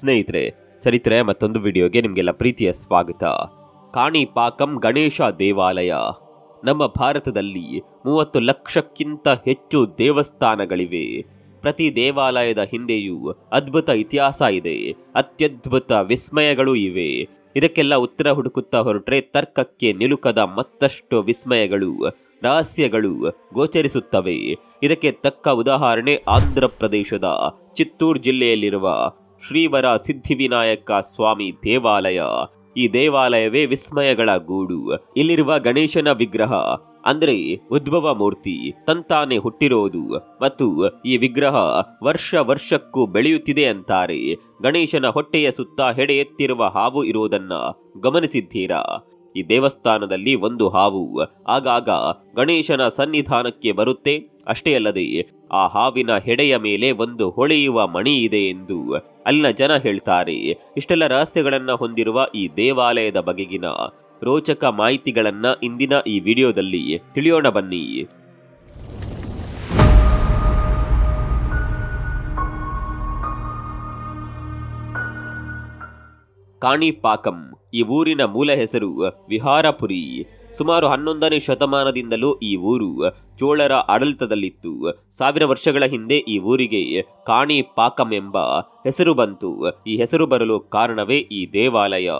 ಸ್ನೇಹಿತರೆ, ಚರಿತ್ರೆ ಮತ್ತೊಂದು ವಿಡಿಯೋಗೆ ನಿಮಗೆಲ್ಲ ಪ್ರೀತಿಯ ಸ್ವಾಗತ. ಕಾಣಿಪಾಕಂ ಗಣೇಶ ದೇವಾಲಯ. ನಮ್ಮ ಭಾರತದಲ್ಲಿ ಮೂವತ್ತು ಲಕ್ಷಕ್ಕಿಂತ ಹೆಚ್ಚು ದೇವಸ್ಥಾನಗಳಿವೆ. ಪ್ರತಿ ದೇವಾಲಯದ ಹಿಂದೆಯೂ ಅದ್ಭುತ ಇತಿಹಾಸ ಇದೆ. ಅತ್ಯದ್ಭುತ ವಿಸ್ಮಯಗಳು ಇವೆ. ಇದಕ್ಕೆಲ್ಲ ಉತ್ತರ ಹುಡುಕುತ್ತಾ ಹೊರಟ್ರೆ ತರ್ಕಕ್ಕೆ ನಿಲುಕದ ಮತ್ತಷ್ಟು ವಿಸ್ಮಯಗಳು, ರಹಸ್ಯಗಳು ಗೋಚರಿಸುತ್ತವೆ. ಇದಕ್ಕೆ ತಕ್ಕ ಉದಾಹರಣೆ ಆಂಧ್ರ ಪ್ರದೇಶದ ಚಿತ್ತೂರು ಜಿಲ್ಲೆಯಲ್ಲಿರುವ ಶ್ರೀವರ ಸಿದ್ಧಿವಿನಾಯಕ ಸ್ವಾಮಿ ದೇವಾಲಯ. ಈ ದೇವಾಲಯವೇ ವಿಸ್ಮಯಗಳ ಗೂಡು. ಇಲ್ಲಿರುವ ಗಣೇಶನ ವಿಗ್ರಹ. ಅಂದ್ರೆ ಉದ್ಭವ ಮೂರ್ತಿ. ತಂತಾನೆ ಹುಟ್ಟಿರೋದು. ಮತ್ತು ಈ ವಿಗ್ರಹ ವರ್ಷ ವರ್ಷಕ್ಕೂ ಬೆಳೆಯುತ್ತಿದೆ ಅಂತಾರೆ. ಗಣೇಶನ ಹೊಟ್ಟೆಯ ಸುತ್ತ ಹೆಡೆ ಎತ್ತಿರುವ ಹಾವು ಇರುವುದನ್ನ ಗಮನಿಸಿದ್ದೀರಾ? ಈ ದೇವಸ್ಥಾನದಲ್ಲಿ ಒಂದು ಹಾವು. ಆಗಾಗ ಗಣೇಶನ ಸನ್ನಿಧಾನಕ್ಕೆ ಬರುತ್ತೆ. ಅಷ್ಟೇ ಅಲ್ಲದೆ ಆ ಹಾವಿನ ಹೆಡೆಯ ಮೇಲೆ ಒಂದು ಹೊಳೆಯುವ ಮಣಿ ಇದೆ ಎಂದು ಅಲ್ಲಿನ ಜನ ಹೇಳ್ತಾರೆ. ಇಷ್ಟೆಲ್ಲ ರಹಸ್ಯಗಳನ್ನ ಹೊಂದಿರುವ ಈ ದೇವಾಲಯದ ಬಗೆಗಿನ ರೋಚಕ ಮಾಹಿತಿಗಳನ್ನ ಇಂದಿನ ಈ ವಿಡಿಯೋದಲ್ಲಿ ತಿಳಿಯೋಣ ಬನ್ನಿ. ಕಾಣಿಪಾಕಂ ಈ ಊರಿನ ಮೂಲ ಹೆಸರು ವಿಹಾರಪುರಿ. ಸುಮಾರು ಹನ್ನೊಂದನೇ ಶತಮಾನದಿಂದಲೂ ಈ ಊರು ಚೋಳರ ಆಡಳಿತದಲ್ಲಿತ್ತು. ಸಾವಿರ ವರ್ಷಗಳ ಹಿಂದೆ ಈ ಊರಿಗೆ ಕಾಣಿ ಪಾಕಂ ಎಂಬ ಹೆಸರು ಬಂತು. ಈ ಹೆಸರು ಬರಲು ಕಾರಣವೇ ಈ ದೇವಾಲಯ.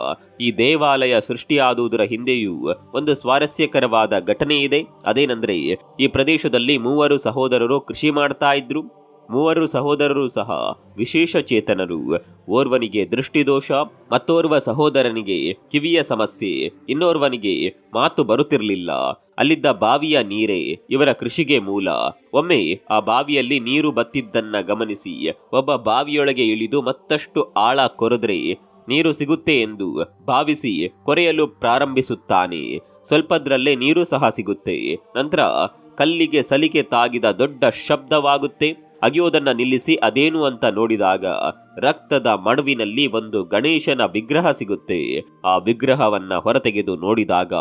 ಈ ದೇವಾಲಯ ಸೃಷ್ಟಿಯಾದುದರ ಹಿಂದೆಯೂ ಒಂದು ಸ್ವಾರಸ್ಯಕರವಾದ ಘಟನೆ ಇದೆ ಅದೇನೆಂದ್ರೆ, ಈ ಪ್ರದೇಶದಲ್ಲಿ ಮೂವರು ಸಹೋದರರು ಕೃಷಿ ಮಾಡ್ತಾ ಇದ್ರು. ಮೂವರು ಸಹೋದರರು ಸಹ ವಿಶೇಷ ಚೇತನರು. ಓರ್ವನಿಗೆ ದೃಷ್ಟಿದೋಷ, ಮತ್ತೋರ್ವ ಸಹೋದರನಿಗೆ ಕಿವಿಯ ಸಮಸ್ಯೆ, ಇನ್ನೋರ್ವನಿಗೆ ಮಾತು ಬರುತ್ತಿರಲಿಲ್ಲ. ಅಲ್ಲಿದ್ದ ಬಾವಿಯ ನೀರೇ ಇವರ ಕೃಷಿಗೆ ಮೂಲ. ಒಮ್ಮೆ ಆ ಬಾವಿಯಲ್ಲಿ ನೀರು ಬತ್ತಿದ್ದನ್ನ ಗಮನಿಸಿ ಒಬ್ಬ ಬಾವಿಯೊಳಗೆ ಇಳಿದು ಮತ್ತಷ್ಟು ಆಳ ಕೊರೆದ್ರೆ ನೀರು ಸಿಗುತ್ತೆ ಎಂದು ಭಾವಿಸಿ ಕೊರೆಯಲು ಪ್ರಾರಂಭಿಸುತ್ತಾನೆ. ಸ್ವಲ್ಪದ್ರಲ್ಲೇ ನೀರು ಸಹ ಸಿಗುತ್ತೆ. ನಂತರ ಕಲ್ಲಿಗೆ ಸಲಿಕೆ ತಾಗಿದ ದೊಡ್ಡ ಶಬ್ದವಾಗುತ್ತೆ. ಅಗಿಯೋದನ್ನ ನಿಲ್ಲಿಸಿ ಅದೇನು ಅಂತ ನೋಡಿದಾಗ ರಕ್ತದ ಮಡುವಿನಲ್ಲಿ ಒಂದು ಗಣೇಶನ ವಿಗ್ರಹ ಸಿಗುತ್ತೆ. ಆ ವಿಗ್ರಹವನ್ನ ಹೊರತೆಗೆದು ನೋಡಿದಾಗ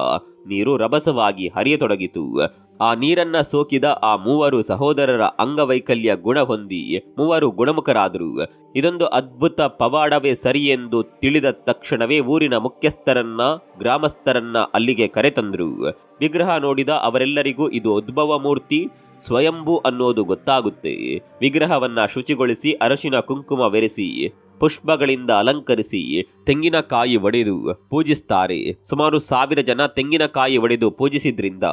ನೀರು ರಭಸವಾಗಿ ಹರಿಯತೊಡಗಿತು. ಆ ನೀರನ್ನ ಸೋಕಿದ ಆ ಮೂವರು ಸಹೋದರರ ಅಂಗವೈಕಲ್ಯ ಗುಣ ಹೊಂದಿ ಮೂವರು ಗುಣಮುಖರಾದರು. ಇದೊಂದು ಅದ್ಭುತ ಪವಾಡವೇ ಸರಿ ಎಂದು ತಿಳಿದ ತಕ್ಷಣವೇ ಊರಿನ ಮುಖ್ಯಸ್ಥರನ್ನ, ಗ್ರಾಮಸ್ಥರನ್ನ ಅಲ್ಲಿಗೆ ಕರೆತಂದ್ರು. ವಿಗ್ರಹ ನೋಡಿದ ಅವರೆಲ್ಲರಿಗೂ ಇದು ಉದ್ಭವ ಮೂರ್ತಿ, ಸ್ವಯಂಭು ಅನ್ನೋದು ಗೊತ್ತಾಗುತ್ತೆ. ವಿಗ್ರಹವನ್ನ ಶುಚಿಗೊಳಿಸಿ ಅರಶಿನ ಕುಂಕುಮ ಬೆರೆಸಿ ಪುಷ್ಪಗಳಿಂದ ಅಲಂಕರಿಸಿ ತೆಂಗಿನಕಾಯಿ ಒಡೆದು ಪೂಜಿಸ್ತಾರೆ. ಸುಮಾರು ಸಾವಿರ ಜನ ತೆಂಗಿನಕಾಯಿ ಒಡೆದು ಪೂಜಿಸಿದ್ರಿಂದ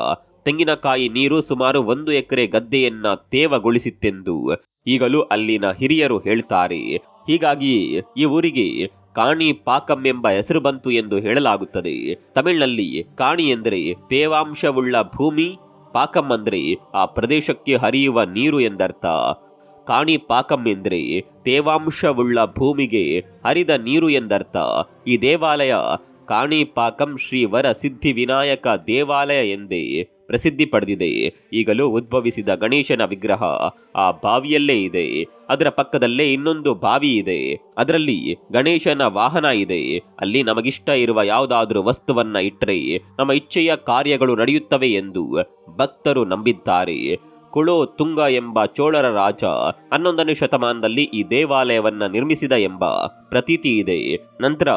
ತೆಂಗಿನಕಾಯಿ ನೀರು ಸುಮಾರು ಒಂದು ಎಕರೆ ಗದ್ದೆಯನ್ನ ತೇವಗೊಳಿಸಿತ್ತೆಂದು ಈಗಲೂ ಅಲ್ಲಿನ ಹಿರಿಯರು ಹೇಳ್ತಾರೆ. ಹೀಗಾಗಿ ಈ ಊರಿಗೆ ಕಾಣಿ ಪಾಕಂ ಎಂಬ ಹೆಸರು ಬಂತು ಎಂದು ಹೇಳಲಾಗುತ್ತದೆ. ತಮಿಳಿನಲ್ಲಿ ಕಾಣಿ ಎಂದರೆ ತೇವಾಂಶವುಳ್ಳ ಭೂಮಿ, ಪಾಕಂ ಅಂದರೆ ಆ ಪ್ರದೇಶಕ್ಕೆ ಹರಿಯುವ ನೀರು ಎಂದರ್ಥ. ಕಾಣಿ ಪಾಕಂ ಎಂದರೆ ತೇವಾಂಶವುಳ್ಳ ಭೂಮಿಗೆ ಹರಿದ ನೀರು ಎಂದರ್ಥ. ಈ ದೇವಾಲಯ ಕಾಣಿಪಾಕಂ ಶ್ರೀ ವರ ಸಿದ್ಧಿ ವಿನಾಯಕ ದೇವಾಲಯ ಎಂದೇ ಪ್ರಸಿದ್ಧಿ ಪಡೆದಿದೆ. ಈಗಲೂ ಉದ್ಭವಿಸಿದ ಗಣೇಶನ ವಿಗ್ರಹ ಆ ಬಾವಿಯಲ್ಲೇ ಇದೆ. ಅದರ ಪಕ್ಕದಲ್ಲೇ ಇನ್ನೊಂದು ಬಾವಿ ಇದೆ. ಅದರಲ್ಲಿ ಗಣೇಶನ ವಾಹನ ಇದೆ. ಅಲ್ಲಿ ನಮಗಿಷ್ಟ ಇರುವ ಯಾವುದಾದ್ರೂ ವಸ್ತುವನ್ನ ಇಟ್ಟರೆ ನಮ್ಮ ಇಚ್ಛೆಯ ಕಾರ್ಯಗಳು ನಡೆಯುತ್ತವೆ ಎಂದು ಭಕ್ತರು ನಂಬಿದ್ದಾರೆ. ಕುಳೋ ತುಂಗ ಎಂಬ ಚೋಳರ ರಾಜ ಹನ್ನೊಂದನೇ ಶತಮಾನದಲ್ಲಿ ಈ ದೇವಾಲಯವನ್ನ ನಿರ್ಮಿಸಿದ ಎಂಬ ಪ್ರತೀತಿ ಇದೆ. ನಂತರ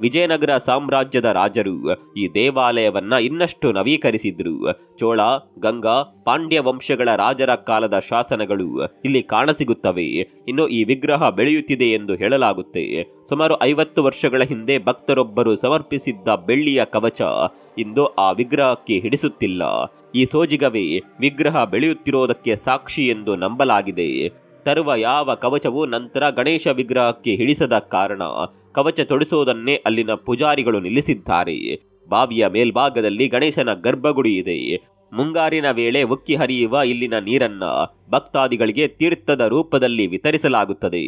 ವಿಜಯನಗರ ಸಾಮ್ರಾಜ್ಯದ ರಾಜರು ಈ ದೇವಾಲಯವನ್ನ ಇನ್ನಷ್ಟು ನವೀಕರಿಸಿದ್ರು. ಚೋಳ, ಗಂಗಾ, ಪಾಂಡ್ಯ ವಂಶಗಳ ರಾಜರ ಕಾಲದ ಶಾಸನಗಳು ಇಲ್ಲಿ ಕಾಣಸಿಗುತ್ತವೆ. ಇನ್ನು ಈ ವಿಗ್ರಹ ಬೆಳೆಯುತ್ತಿದೆ ಎಂದು ಹೇಳಲಾಗುತ್ತೆ. ಸುಮಾರು ಐವತ್ತು ವರ್ಷಗಳ ಹಿಂದೆ ಭಕ್ತರೊಬ್ಬರು ಸಮರ್ಪಿಸಿದ್ದ ಬೆಳ್ಳಿಯ ಕವಚ ಇಂದು ಆ ವಿಗ್ರಹಕ್ಕೆ ಹಿಡಿಸುತ್ತಿಲ್ಲ. ಈ ಸೋಜಿಗವೇ ವಿಗ್ರಹ ಬೆಳೆಯುತ್ತಿರುವುದಕ್ಕೆ ಸಾಕ್ಷಿ ಎಂದು ನಂಬಲಾಗಿದೆ. ತರುವ ಯಾವ ಕವಚವು ನಂತರ ಗಣೇಶ ವಿಗ್ರಹಕ್ಕೆ ಹಿಡಿಸದ ಕಾರಣ ಕವಚ ತೊಡಿಸುವುದನ್ನೇ ಅಲ್ಲಿನ ಪೂಜಾರಿಗಳು ನಿಲ್ಲಿಸಿದ್ದಾರೆ. ಬಾವಿಯ ಮೇಲ್ಭಾಗದಲ್ಲಿ ಗಣೇಶನ ಗರ್ಭಗುಡಿ ಇದೆ. ಮುಂಗಾರಿನ ವೇಳೆ ಉಕ್ಕಿ ಹರಿಯುವ ಇಲ್ಲಿನ ನೀರನ್ನ ಭಕ್ತಾದಿಗಳಿಗೆ ತೀರ್ಥದ ರೂಪದಲ್ಲಿ ವಿತರಿಸಲಾಗುತ್ತದೆ.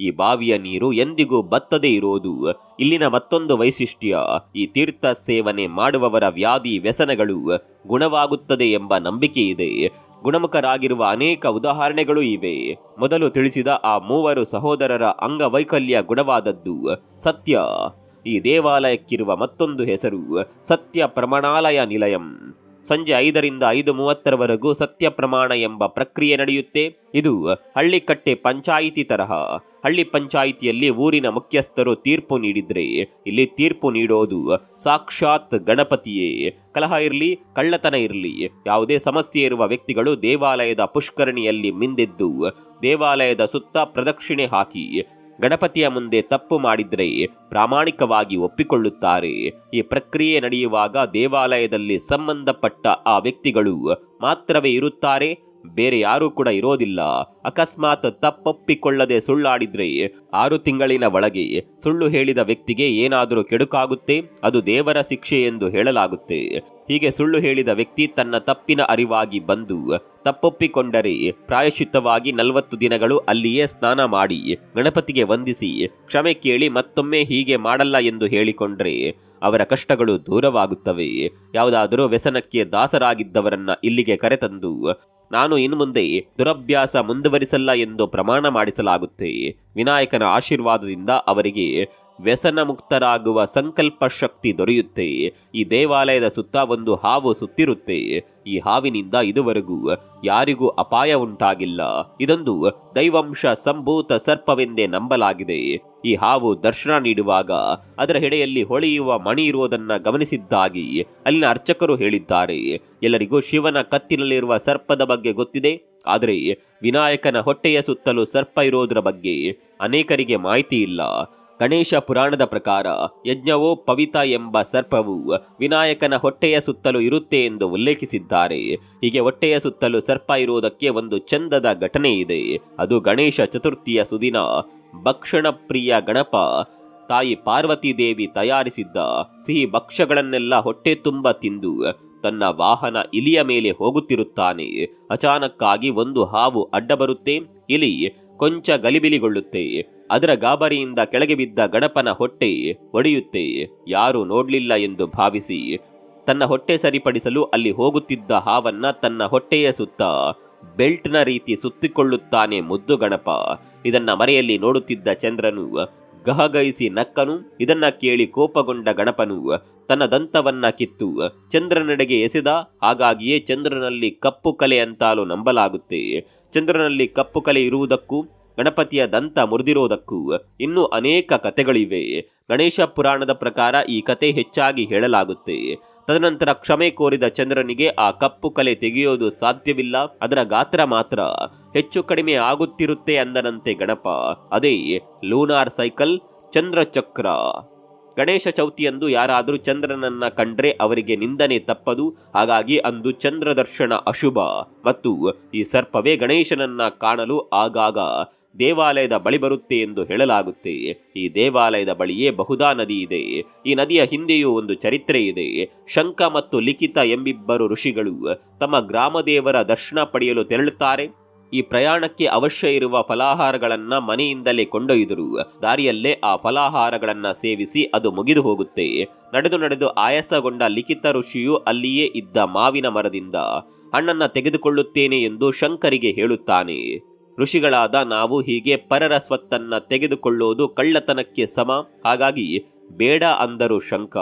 ಈ ಬಾವಿಯ ನೀರು ಎಂದಿಗೂ ಬತ್ತದೇ ಇರೋದು ಇಲ್ಲಿನ ಮತ್ತೊಂದು ವೈಶಿಷ್ಟ್ಯ, ಈ ತೀರ್ಥ ಸೇವನೆ ಮಾಡುವವರ ವ್ಯಾಧಿ ವ್ಯಸನಗಳು ಗುಣವಾಗುತ್ತದೆ ಎಂಬ ನಂಬಿಕೆ ಇದೆ. ಗುಣಮುಖರಾಗಿರುವ ಅನೇಕ ಉದಾಹರಣೆಗಳು ಇವೆ. ಮೊದಲು ತಿಳಿಸಿದ ಆ ಮೂವರು ಸಹೋದರರ ಅಂಗವೈಕಲ್ಯ ಗುಣವಾದದ್ದು ಸತ್ಯ. ಈ ದೇವಾಲಯಕ್ಕಿರುವ ಮತ್ತೊಂದು ಹೆಸರು ಸತ್ಯ ಪ್ರಮಾಣಾಲಯ ನಿಲಯಂ. ಸಂಜೆ ಐದರಿಂದ ಐದು ಮೂವತ್ತರವರೆಗೂ ಸತ್ಯ ಪ್ರಮಾಣ ಎಂಬ ಪ್ರಕ್ರಿಯೆ ನಡೆಯುತ್ತೆ. ಇದು ಹಳ್ಳಿಕಟ್ಟೆ ಪಂಚಾಯಿತಿ ತರಹ. ಹಳ್ಳಿ ಪಂಚಾಯಿತಿಯಲ್ಲಿ ಊರಿನ ಮುಖ್ಯಸ್ಥರು ತೀರ್ಪು ನೀಡಿದ್ರೆ ಇಲ್ಲಿ ತೀರ್ಪು ನೀಡೋದು ಸಾಕ್ಷಾತ್ ಗಣಪತಿಯೇ. ಕಲಹ ಇರಲಿ, ಕಳ್ಳತನ ಇರಲಿ. ಯಾವುದೇ ಸಮಸ್ಯೆ ಇರುವ ವ್ಯಕ್ತಿಗಳು ದೇವಾಲಯದ ಪುಷ್ಕರಣಿಯಲ್ಲಿ ಮಿಂದೆದ್ದು ದೇವಾಲಯದ ಸುತ್ತ ಪ್ರದಕ್ಷಿಣೆ ಹಾಕಿ ಗಣಪತಿಯ ಮುಂದೆ ತಪ್ಪು ಮಾಡಿದರೆ ಪ್ರಾಮಾಣಿಕವಾಗಿ ಒಪ್ಪಿಕೊಳ್ಳುತ್ತಾರೆ. ಈ ಪ್ರಕ್ರಿಯೆ ನಡೆಯುವಾಗ ದೇವಾಲಯದಲ್ಲಿ ಸಂಬಂಧಪಟ್ಟ ಆ ವ್ಯಕ್ತಿಗಳು ಮಾತ್ರವೇ ಇರುತ್ತಾರೆ. ಬೇರೆ ಯಾರೂ ಕೂಡ ಇರೋದಿಲ್ಲ. ಅಕಸ್ಮಾತ್ ತಪ್ಪೊಪ್ಪಿಕೊಳ್ಳದೆ ಸುಳ್ಳಾಡಿದ್ರೆ ಆರು ತಿಂಗಳಿನ ಒಳಗೆ ಸುಳ್ಳು ಹೇಳಿದ ವ್ಯಕ್ತಿಗೆ ಏನಾದರೂ ಕೆಡುಕಾಗುತ್ತೆ? ಅದು ದೇವರ ಶಿಕ್ಷೆ ಎಂದು ಹೇಳಲಾಗುತ್ತೆ. ಹೀಗೆ ಸುಳ್ಳು ಹೇಳಿದ ವ್ಯಕ್ತಿ ತನ್ನ ತಪ್ಪಿನ ಅರಿವಾಗಿ ಬಂದು ತಪ್ಪೊಪ್ಪಿಕೊಂಡರೆ ಪ್ರಾಯಶ್ಚಿತ್ತವಾಗಿ ನಲವತ್ತು ದಿನಗಳು ಅಲ್ಲಿಯೇ ಸ್ನಾನ ಮಾಡಿ ಗಣಪತಿಗೆ ವಂದಿಸಿ ಕ್ಷಮೆ ಕೇಳಿ ಮತ್ತೊಮ್ಮೆ ಹೀಗೆ ಮಾಡಲ್ಲ ಎಂದು ಹೇಳಿಕೊಂಡ್ರೆ ಅವರ ಕಷ್ಟಗಳು ದೂರವಾಗುತ್ತವೆ. ಯಾವುದಾದರೂ ವ್ಯಸನಕ್ಕೆ ದಾಸರಾಗಿದ್ದವರನ್ನ ಇಲ್ಲಿಗೆ ಕರೆತಂದು ನಾನು ಇನ್ನು ಮುಂದೆ ದುರಭ್ಯಾಸ ಮುಂದುವರಿಸಲ್ಲ ಎಂದು ಪ್ರಮಾಣ ಮಾಡಿಸಲಾಗುತ್ತೆ. ವಿನಾಯಕನ ಆಶೀರ್ವಾದದಿಂದ ಅವರಿಗೆ ವ್ಯಸನ ಮುಕ್ತರಾಗುವ ಸಂಕಲ್ಪ ಶಕ್ತಿ ದೊರೆಯುತ್ತೆ. ಈ ದೇವಾಲಯದ ಸುತ್ತ ಒಂದು ಹಾವು ಸುತ್ತಿರುತ್ತೆ. ಈ ಹಾವಿನಿಂದ ಇದುವರೆಗೂ ಯಾರಿಗೂ ಅಪಾಯ ಉಂಟಾಗಿಲ್ಲ. ಇದೊಂದು ದೈವಂಶ ಸಂಭೂತ ಸರ್ಪವೆಂದೇ ನಂಬಲಾಗಿದೆ. ಈ ಹಾವು ದರ್ಶನ ನೀಡುವಾಗ ಅದರ ಹೆಡೆಯಲ್ಲಿ ಹೊಳೆಯುವ ಮಣಿ ಇರುವುದನ್ನು ಗಮನಿಸಿದ್ದಾಗಿ ಅಲ್ಲಿನ ಅರ್ಚಕರು ಹೇಳಿದ್ದಾರೆ. ಎಲ್ಲರಿಗೂ ಶಿವನ ಕತ್ತಿನಲ್ಲಿರುವ ಸರ್ಪದ ಬಗ್ಗೆ ಗೊತ್ತಿದೆ. ಆದರೆ ವಿನಾಯಕನ ಹೊಟ್ಟೆಯ ಸುತ್ತಲೂ ಸರ್ಪ ಇರೋದರ ಬಗ್ಗೆ ಅನೇಕರಿಗೆ ಮಾಹಿತಿ ಇಲ್ಲ. ಗಣೇಶ ಪುರಾಣದ ಪ್ರಕಾರ ಯಜ್ಞವೋ ಪವಿತ ಎಂಬ ಸರ್ಪವು ವಿನಾಯಕನ ಹೊಟ್ಟೆಯ ಸುತ್ತಲೂ ಇರುತ್ತೆ ಎಂದು ಉಲ್ಲೇಖಿಸಿದ್ದಾರೆ. ಹೀಗೆ ಹೊಟ್ಟೆಯ ಸುತ್ತಲೂ ಸರ್ಪ ಇರುವುದಕ್ಕೆ ಒಂದು ಚಂದದ ಘಟನೆ ಇದೆ. ಅದು ಗಣೇಶ ಚತುರ್ಥಿಯ ಸುದಿನ. ಭಕ್ಷಣ ಪ್ರಿಯ ಗಣಪ, ತಾಯಿ ಪಾರ್ವತಿ ದೇವಿ ತಯಾರಿಸಿದ್ದ ಸಿಹಿ ಭಕ್ಷ್ಯಗಳನ್ನೆಲ್ಲ ಹೊಟ್ಟೆ ತುಂಬ ತಿಂದು ತನ್ನ ವಾಹನ ಇಲಿಯ ಮೇಲೆ ಹೋಗುತ್ತಿರುತ್ತಾನೆ. ಅಚಾನಕ್ಕಾಗಿ ಒಂದು ಹಾವು ಅಡ್ಡ ಬರುತ್ತೆ. ಇಲಿ ಕೊಂಚ ಗಲಿಬಿಲಿಗೊಳ್ಳುತ್ತೆ ಅದರ ಗಾಬರಿಯಿಂದ ಕೆಳಗೆ ಬಿದ್ದ ಗಣಪನ ಹೊಟ್ಟೆ ಒಡೆಯುತ್ತೆ ಯಾರೂ ನೋಡ್ಲಿಲ್ಲ ಎಂದು ಭಾವಿಸಿ ತನ್ನ ಹೊಟ್ಟೆ ಸರಿಪಡಿಸಲು ಅಲ್ಲಿ ಹೋಗುತ್ತಿದ್ದ ಹಾವನ್ನ ತನ್ನ ಹೊಟ್ಟೆಯ ಸುತ್ತ, ಬೆಲ್ಟ್ನ ರೀತಿ ಸುತ್ತಿಕೊಳ್ಳುತ್ತಾನೆ ಮುದ್ದು ಗಣಪ. ಇದನ್ನ ಮರೆಯಲ್ಲಿ ನೋಡುತ್ತಿದ್ದ ಚಂದ್ರನು ಗಹಗೈಸಿ ನಕ್ಕನು, ಇದನ್ನ ಕೇಳಿ ಕೋಪಗೊಂಡ ಗಣಪನು, ತನ್ನ ದಂತವನ್ನ ಕಿತ್ತು, ಚಂದ್ರನೆಡೆಗೆ ಎಸೆದ, ಹಾಗಾಗಿಯೇ ಚಂದ್ರನಲ್ಲಿ ಕಪ್ಪು ಕಲೆ ಅಂತಾಲೂ ನಂಬಲಾಗುತ್ತೆ. ಚಂದ್ರನಲ್ಲಿ ಕಪ್ಪು ಕಲೆ ಇರುವುದಕ್ಕೂ, ಗಣಪತಿಯ ದಂತ ಮುರಿದಿರೋದಕ್ಕೂ ಇನ್ನೂ ಅನೇಕ ಕಥೆಗಳಿವೆ. ಗಣೇಶ ಪುರಾಣದ ಪ್ರಕಾರ ಈ ಕತೆ ಹೆಚ್ಚಾಗಿ ಹೇಳಲಾಗುತ್ತೆ. ತದನಂತರ ಕ್ಷಮೆ ಕೋರಿದ ಚಂದ್ರನಿಗೆ ಆ ಕಪ್ಪು ಕಲೆ ತೆಗೆಯೋದು ಸಾಧ್ಯವಿಲ್ಲ, ಅದರ ಗಾತ್ರ ಮಾತ್ರ. ಹೆಚ್ಚು ಕಡಿಮೆ ಆಗುತ್ತಿರುತ್ತೆ ಅಂದನಂತೆ ಗಣಪ. ಅದೇ ಲೂನಾರ್ ಸೈಕಲ್, ಚಂದ್ರಚಕ್ರ. ಗಣೇಶ ಚೌತಿಯಂದು ಯಾರಾದರೂ ಚಂದ್ರನನ್ನ ಕಂಡ್ರೆ ಅವರಿಗೆ ನಿಂದನೆ ತಪ್ಪದು, ಹಾಗಾಗಿ ಅಂದು ಚಂದ್ರ ದರ್ಶನ ಅಶುಭ. ಮತ್ತು ಈ ಸರ್ಪವೇ ಗಣೇಶನನ್ನ ಕಾಣಲು ಆಗಾಗ ದೇವಾಲಯದ ಬಳಿ ಬರುತ್ತೆ ಎಂದು ಹೇಳಲಾಗುತ್ತೆ. ಈ ದೇವಾಲಯದ ಬಳಿಯೇ ಬಹುದಾ ನದಿ ಇದೆ. ಈ ನದಿಯ ಹಿಂದೆಯೂ ಒಂದು ಚರಿತ್ರೆ ಇದೆ. ಶಂಕ ಮತ್ತು ಲಿಖಿತ ಎಂಬಿಬ್ಬರು ಋಷಿಗಳು ತಮ್ಮ ಗ್ರಾಮದೇವರ ದರ್ಶನ ಪಡೆಯಲು ತೆರಳುತ್ತಾರೆ. ಈ ಪ್ರಯಾಣಕ್ಕೆ ಅವಶ್ಯ ಇರುವ ಫಲಾಹಾರಗಳನ್ನ ಮನೆಯಿಂದಲೇ ಕೊಂಡೊಯ್ದರು. ದಾರಿಯಲ್ಲೇ ಆ ಫಲಾಹಾರಗಳನ್ನ ಸೇವಿಸಿ ಅದು ಮುಗಿದು ಹೋಗುತ್ತೆ. ನಡೆದು ನಡೆದು ಆಯಾಸಗೊಂಡ ಲಿಖಿತ ಋಷಿಯು ಅಲ್ಲಿಯೇ ಇದ್ದ ಮಾವಿನ ಮರದಿಂದ, ಹಣ್ಣನ್ನು ತೆಗೆದುಕೊಳ್ಳುತ್ತೇನೆ ಎಂದು ಶಂಕರಿಗೆ ಹೇಳುತ್ತಾನೆ. ಋಷಿಗಳಾದ ನಾವು ಹೀಗೆ ಪರರ ಸ್ವತ್ತನ್ನ ತೆಗೆದುಕೊಳ್ಳುವುದು ಕಳ್ಳತನಕ್ಕೆ ಸಮ. ಹಾಗಾಗಿ ಬೇಡ ಅಂದರು ಶಂಕ.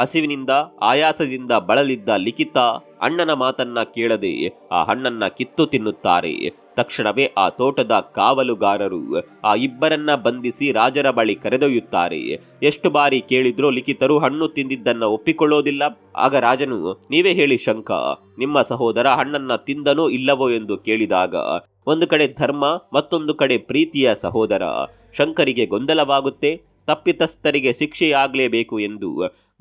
ಹಸಿವಿನಿಂದ, ಆಯಾಸದಿಂದ ಬಳಲಿದ್ದ ಲಿಖಿತ ಅಣ್ಣನ ಮಾತನ್ನ ಕೇಳದೆ ಆ ಹಣ್ಣನ್ನ ಕಿತ್ತು ತಿನ್ನುತ್ತಾರೆ. ತಕ್ಷಣವೇ ಆ ತೋಟದ ಕಾವಲುಗಾರರು, ಆ ಇಬ್ಬರನ್ನ ಬಂಧಿಸಿ ರಾಜರ ಬಳಿ ಕರೆದೊಯ್ಯುತ್ತಾರೆ. ಎಷ್ಟು ಬಾರಿ ಕೇಳಿದ್ರೂ ಲಿಖಿತರು ಹಣ್ಣು ತಿಂದಿದ್ದನ್ನ ಒಪ್ಪಿಕೊಳ್ಳೋದಿಲ್ಲ. ಆಗ ರಾಜನು, ನೀವೇ ಹೇಳಿ ಶಂಕ, ನಿಮ್ಮ ಸಹೋದರ ಹಣ್ಣನ್ನ ತಿಂದನೋ ಇಲ್ಲವೋ ಎಂದು ಕೇಳಿದಾಗ, ಒಂದು ಕಡೆ ಧರ್ಮ, ಮತ್ತೊಂದು ಕಡೆ ಪ್ರೀತಿಯ ಸಹೋದರ. ಶಂಕರಿಗೆ ಗೊಂದಲವಾಗುತ್ತೆ, ತಪ್ಪಿತಸ್ಥರಿಗೆ ಶಿಕ್ಷೆಯಾಗಲೇಬೇಕು ಎಂದು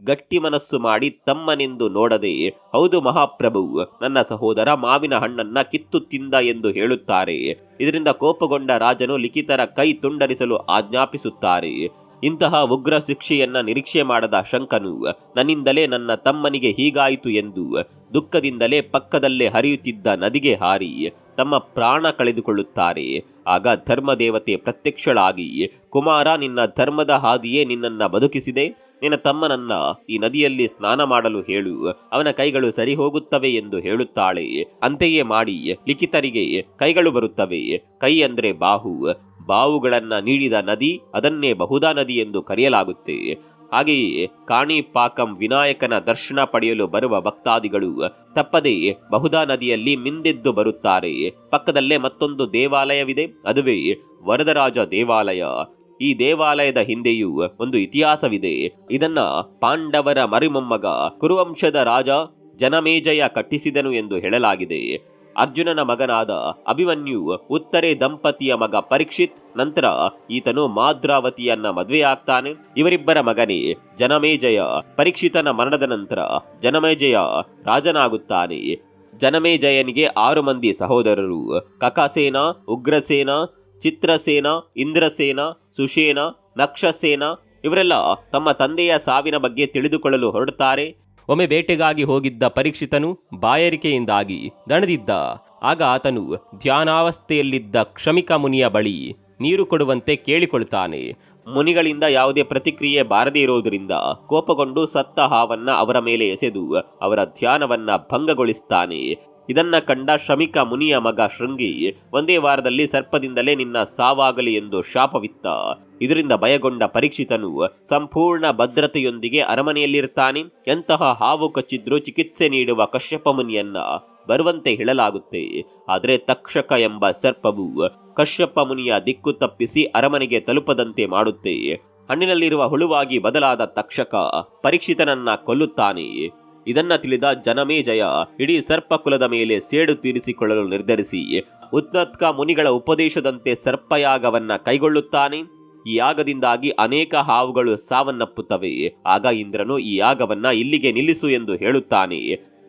ಗಟ್ಟಿ ಮನಸ್ಸು ಮಾಡಿ ತಮ್ಮನೆಂದು ನೋಡದೆ, ಹೌದು ಮಹಾಪ್ರಭು, ನನ್ನ ಸಹೋದರ ಮಾವಿನ ಹಣ್ಣನ್ನ ಕಿತ್ತು ತಿಂದ ಎಂದು ಹೇಳುತ್ತಾರೆ. ಇದರಿಂದ ಕೋಪಗೊಂಡ ರಾಜನು ಲಿಖಿತರ ಕೈ ತುಂಡರಿಸಲು ಆಜ್ಞಾಪಿಸುತ್ತಾರೆ. ಇಂತಹ ಉಗ್ರ ಶಿಕ್ಷೆಯನ್ನ ನಿರೀಕ್ಷೆ ಮಾಡದ ಶಂಕನು, ನನ್ನಿಂದಲೇ ನನ್ನ ತಮ್ಮನಿಗೆ ಹೀಗಾಯಿತು ಎಂದು ದುಃಖದಿಂದಲೇ ಪಕ್ಕದಲ್ಲೇ ಹರಿಯುತ್ತಿದ್ದ ನದಿಗೆ ಹಾರಿ ತಮ್ಮ ಪ್ರಾಣ ಕಳೆದುಕೊಳ್ಳುತ್ತಾರೆ. ಆಗ ಧರ್ಮದೇವತೆ ಪ್ರತ್ಯಕ್ಷಳಾಗಿ, ಕುಮಾರ, ನಿನ್ನ ಧರ್ಮದ ಹಾದಿಯೇ ನಿನ್ನನ್ನ ಬದುಕಿಸಿದೆ? ನಿನ್ನ ತಮ್ಮನನ್ನ ಈ ನದಿಯಲ್ಲಿ ಸ್ನಾನ ಮಾಡಲು ಹೇಳು. ಅವನ ಕೈಗಳು ಸರಿ ಹೋಗುತ್ತವೆ ಎಂದು ಹೇಳುತ್ತಾಳೆ. ಅಂತೆಯೇ ಮಾಡಿ ಲಿಖಿತರಿಗೆ ಕೈಗಳು ಬರುತ್ತವೆ. ಕೈ ಅಂದ್ರೆ ಬಾಹು. ಬಾವುಗಳನ್ನ ನೀಡಿದ ನದಿ ಅದನ್ನೇ ಬಹುದಾ ನದಿ ಎಂದು ಕರೆಯಲಾಗುತ್ತೆ. ಹಾಗೆಯೇ ಕಾಣಿಪಾಕಂ ವಿನಾಯಕನ ದರ್ಶನ ಪಡೆಯಲು ಬರುವ ಭಕ್ತಾದಿಗಳು ತಪ್ಪದೇ ಬಹುದಾ ನದಿಯಲ್ಲಿ ಮಿಂದೆದ್ದು ಬರುತ್ತಾರೆ. ಪಕ್ಕದಲ್ಲೇ ಮತ್ತೊಂದು ದೇವಾಲಯವಿದೆ. ಅದುವೇ ವರದರಾಜ ದೇವಾಲಯ. ಈ ದೇವಾಲಯದ ಹಿಂದೆಯೂ ಒಂದು ಇತಿಹಾಸವಿದೆ. ಇದನ್ನ ಪಾಂಡವರ ಮರಿಮೊಮ್ಮಗ ಕುರುವಂಶದ ರಾಜ ಜನಮೇಜಯ ಕಟ್ಟಿಸಿದನು ಎಂದು ಹೇಳಲಾಗಿದೆ. ಅರ್ಜುನನ ಮಗನಾದ ಅಭಿಮನ್ಯು ಉತ್ತರೆ ದಂಪತಿಯ ಮಗ ಪರೀಕ್ಷಿತ್, ನಂತರ ಈತನು ಮಾದ್ರಾವತಿಯನ್ನ ಮದುವೆಯಾಗ್ತಾನೆ. ಇವರಿಬ್ಬರ ಮಗನೇ ಜನಮೇಜಯ ಪರೀಕ್ಷಿತನ ಮರಣದ ನಂತರ ಜನಮೇಜಯ ರಾಜನಾಗುತ್ತಾನೆ. ಜನಮೇಜಯನಿಗೆ ಆರು ಮಂದಿ ಸಹೋದರರು. ಕಕಸೇನ, ಉಗ್ರಸೇನ, ಚಿತ್ರಸೇನ, ಇಂದ್ರಸೇನ ಸುಷೇನ, ನಕ್ಷಸೇನ ಇವರೆಲ್ಲ ತಮ್ಮ ತಂದೆಯ ಸಾವಿನ ಬಗ್ಗೆ ತಿಳಿದುಕೊಳ್ಳಲು ಹೊರಡುತ್ತಾರೆ. ಒಮ್ಮೆ ಬೇಟೆಗಾಗಿ ಹೋಗಿದ್ದ ಪರೀಕ್ಷಿತನು ಬಾಯಾರಿಕೆಯಿಂದಾಗಿ ದಣದಿದ್ದ. ಆಗ ಆತನು ಧ್ಯಾನಾವಸ್ಥೆಯಲ್ಲಿದ್ದ ಕ್ಷಮಿಕ ಮುನಿಯ ಬಳಿ ನೀರು ಕೊಡುವಂತೆ ಕೇಳಿಕೊಳ್ತಾನೆ ಮುನಿಗಳಿಂದ ಯಾವುದೇ ಪ್ರತಿಕ್ರಿಯೆ ಬಾರದೇ ಇರುವುದರಿಂದ ಕೋಪಗೊಂಡು ಸತ್ತ ಹಾವನ್ನ ಅವರ ಮೇಲೆ ಎಸೆದು ಅವರ ಧ್ಯಾನವನ್ನ ಭಂಗಗೊಳಿಸ್ತಾನೆ. ಇದನ್ನ ಕಂಡ ಶ್ರಮಿಕ ಮುನಿಯ ಮಗ ಶೃಂಗಿ, ಒಂದೇ ವಾರದಲ್ಲಿ ಸರ್ಪದಿಂದಲೇ ನಿನ್ನ ಸಾವಾಗಲಿ ಎಂದು ಶಾಪವಿತ್ತ. ಇದರಿಂದ ಭಯಗೊಂಡ ಪರೀಕ್ಷಿತನು ಸಂಪೂರ್ಣ ಭದ್ರತೆಯೊಂದಿಗೆ ಅರಮನೆಯಲ್ಲಿರ್ತಾನೆ. ಎಂತಹ ಹಾವು ಕಚ್ಚಿದ್ರೂ ಚಿಕಿತ್ಸೆ ನೀಡುವ ಕಶ್ಯಪ ಮುನಿಯನ್ನ ಬರುವಂತೆ ಹೇಳಲಾಗುತ್ತೆ. ಆದರೆ ತಕ್ಷಕ ಎಂಬ ಸರ್ಪವು ಕಶ್ಯಪ ಮುನಿಯ ದಿಕ್ಕು ತಪ್ಪಿಸಿ ಅರಮನೆಗೆ ತಲುಪದಂತೆ ಮಾಡುತ್ತೆ. ಹಣ್ಣಿನಲ್ಲಿರುವ ಹುಳುವಾಗಿ ಬದಲಾದ ತಕ್ಷಕ ಪರೀಕ್ಷಿತನನ್ನ ಕೊಲ್ಲುತ್ತಾನೆ. ಇದನ್ನ ತಿಳಿದ ಜನಮೇಜಯ ಇಡೀ ಸರ್ಪಕುಲದ ಮೇಲೆ ಸೇಡು ತೀರಿಸಿಕೊಳ್ಳಲು ನಿರ್ಧರಿಸಿ. ಉತ್ನತ್ಕ ಮುನಿಗಳ ಉಪದೇಶದಂತೆ ಸರ್ಪಯಾಗವನ್ನ ಕೈಗೊಳ್ಳುತ್ತಾನೆ. ಈ ಯಾಗದಿಂದಾಗಿ ಅನೇಕ ಹಾವುಗಳು ಸಾವನ್ನಪ್ಪುತ್ತವೆ. ಆಗ ಇಂದ್ರನು ಈ ಯಾಗವನ್ನ ಇಲ್ಲಿಗೆ ನಿಲ್ಲಿಸು ಎಂದು ಹೇಳುತ್ತಾನೆ.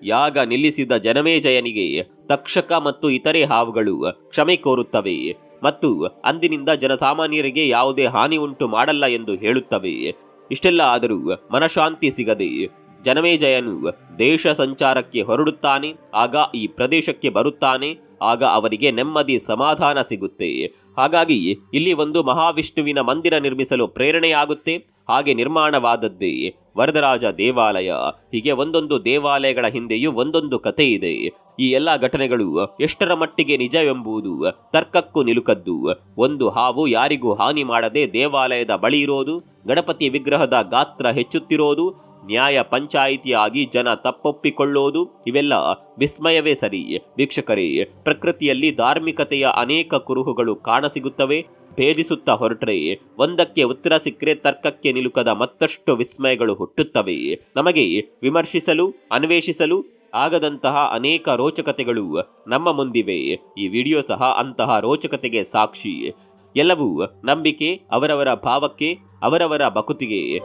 ಯಾಗ ನಿಲ್ಲಿಸಿದ ಜನಮೇಜಯನಿಗೆ ತಕ್ಷಕ ಮತ್ತು ಇತರೆ ಹಾವುಗಳು ಕ್ಷಮೆ ಕೋರುತ್ತವೆ. ಮತ್ತು ಅಂದಿನಿಂದ ಜನಸಾಮಾನ್ಯರಿಗೆ ಯಾವುದೇ ಹಾನಿ ಉಂಟು ಮಾಡಲ್ಲ ಎಂದು ಹೇಳುತ್ತವೆ. ಇಷ್ಟೆಲ್ಲ ಆದರೂ ಮನಶಾಂತಿ ಸಿಗದೆ ಜನಮೇಜಯನು ದೇಶ ಸಂಚಾರಕ್ಕೆ ಹೊರಡುತ್ತಾನೆ, ಆಗ ಈ ಪ್ರದೇಶಕ್ಕೆ ಬರುತ್ತಾನೆ, ಆಗ ಅವರಿಗೆ ನೆಮ್ಮದಿ ಸಮಾಧಾನ ಸಿಗುತ್ತೆ. ಹಾಗಾಗಿ ಇಲ್ಲಿ ಒಂದು ಮಹಾವಿಷ್ಣುವಿನ ಮಂದಿರ ನಿರ್ಮಿಸಲು ಪ್ರೇರಣೆಯಾಗುತ್ತೆ, ಹಾಗೆ ನಿರ್ಮಾಣವಾದದ್ದೇ ವರದರಾಜ ದೇವಾಲಯ. ಹೀಗೆ ಒಂದೊಂದು ದೇವಾಲಯಗಳ ಹಿಂದೆಯೂ ಒಂದೊಂದು ಕಥೆ ಇದೆ. ಈ ಎಲ್ಲ ಘಟನೆಗಳು ಎಷ್ಟರ ಮಟ್ಟಿಗೆ ನಿಜವೆಂಬುದು ತರ್ಕಕ್ಕೂ ನಿಲುಕದ್ದು. ಒಂದು ಹಾವು ಯಾರಿಗೂ ಹಾನಿ ಮಾಡದೆ ದೇವಾಲಯದ ಬಳಿ ಇರೋದು ಗಣಪತಿ ವಿಗ್ರಹದ ಗಾತ್ರ ಹೆಚ್ಚುತ್ತಿರೋದು ನ್ಯಾಯ ಪಂಚಾಯಿತಿಯಾಗಿ ಜನ ತಪ್ಪೊಪ್ಪಿಕೊಳ್ಳೋದು ಇವೆಲ್ಲ ವಿಸ್ಮಯವೇ ಸರಿ. ವೀಕ್ಷಕರೇ, ಪ್ರಕೃತಿಯಲ್ಲಿ ಧಾರ್ಮಿಕತೆಯ ಅನೇಕ ಕುರುಹುಗಳು ಕಾಣಸಿಗುತ್ತವೆ. ಭೇದಿಸುತ್ತಾ ಹೊರಟ್ರೆ ಒಂದಕ್ಕೆ ಉತ್ತರ ಸಿಕ್ಕರೆ ತರ್ಕಕ್ಕೆ ನಿಲುಕದ ಮತ್ತಷ್ಟು ವಿಸ್ಮಯಗಳು ಹುಟ್ಟುತ್ತವೆ. ನಮಗೆ ವಿಮರ್ಶಿಸಲು, ಅನ್ವೇಷಿಸಲು ಆಗದಂತಹ ಅನೇಕ ರೋಚಕತೆಗಳು ನಮ್ಮ ಮುಂದಿವೆ. ಈ ವಿಡಿಯೋ ಸಹ ಅಂತಹ ರೋಚಕತೆಗೆ ಸಾಕ್ಷಿ. ಎಲ್ಲವೂ ನಂಬಿಕೆ, ಅವರವರ ಭಾವಕ್ಕೆ, ಅವರವರ ಬಕುತಿಗೆ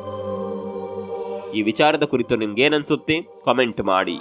ಈ ವಿಚಾರದ ಕುರಿತು ನಿಮ್ಗೇನನ್ಸುತ್ತೆ? ಕಾಮೆಂಟ್ ಮಾಡಿ.